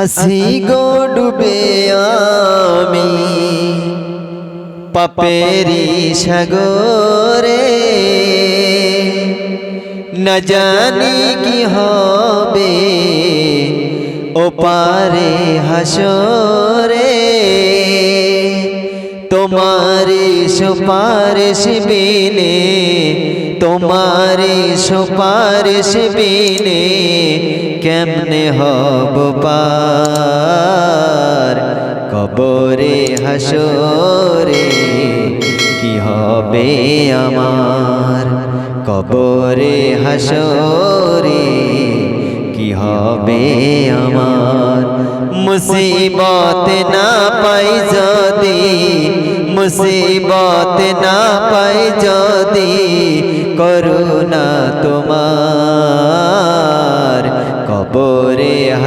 আসি গো ডুবে আমি পাপেরি সাগরে। না জানি কি হবে ও পারে হাসরে। তোমারি সুপারিশ বিনে, তোমারি সুপারিশ বিনে কেমনে হব পার? কবরে হাসরে কি হবে আমার? কবরে হাসরে কি হবে আমার? মুসিবত না পাই যদি, মুসিবত না পাই যদি, করুণা তোমার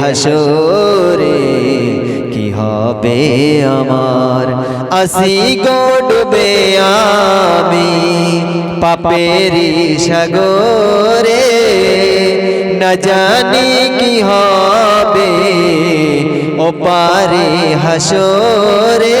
হাসরে কি হবে আমার? আসি গোডবে আমি পাপেরি সাগরে, না জানি কি হবে ও পারে হাসরে।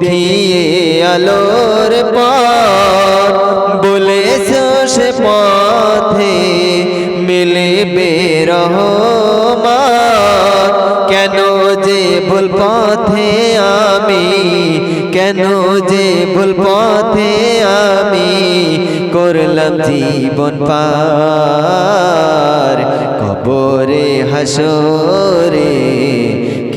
দেখিয়ে আলোর পথ। বলেছ সে পথে মিলবে রহমত। কেন যে ভুল পথে আমি, কেন যে ভুল পথে আমি করলাম জীবন পার। কবরে হাসরে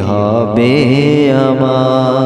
হবে আমার।